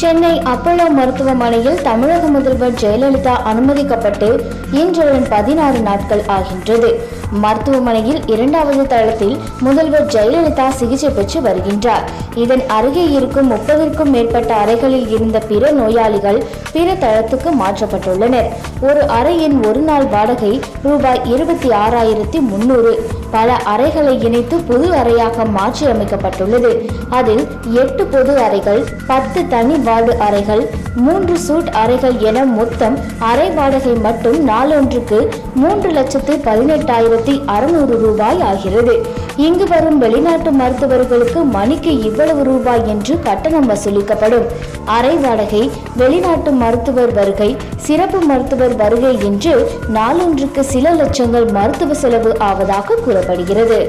Chennai Apollo மருத்துவமனையில் தமிழக முதல்வர் ஜெயலலிதா அனுமதிக்கப்பட்டு இன்றுடன் பதினாறு நாட்கள் ஆகின்றது. மருத்துவமனையில் இரண்டாவது தளத்தில் முதல்வர் ஜெயலலிதா சிகிச்சை பெற்று வருகின்றார். இதன் அருகே இருக்கும் முப்பதற்கும் மேற்பட்ட அறைகளில் இருந்த பிற நோயாளிகள் பிற தளத்துக்கு மாற்றப்பட்டுள்ளனர். ஒரு அறையின் ஒரு நாள் வாடகை ரூபாய் இருபத்தி ஆறாயிரத்தி முன்னூறு. பல அறைகளை இணைத்து புது அறையாக மாற்றியமைக்கப்பட்டுள்ளது. அதில் எட்டு பொது அறைகள் பத்து தனி வார்டு அறைகள் மூன்று சூட் அறைகள் என மொத்தம் அறை வாடகை மட்டும் நாளொன்றுக்கு மூன்று லட்சத்து பதினெட்டாயிரத்தி அறுநூறு ரூபாய் ஆகிறது. இங்கு வரும் வெளிநாட்டு மருத்துவர்களுக்கு மணிக்கு இவ்வளவு ரூபாய் என்று கட்டணம் வசூலிக்கப்படும். அறை வாடகை வெளிநாட்டு மருத்துவர் வருகை சிறப்பு மருத்துவர் வருகை என்று நாளொன்றுக்கு சில லட்சங்கள் மருத்துவ செலவு ஆவதாக கூறப்படுகிறது.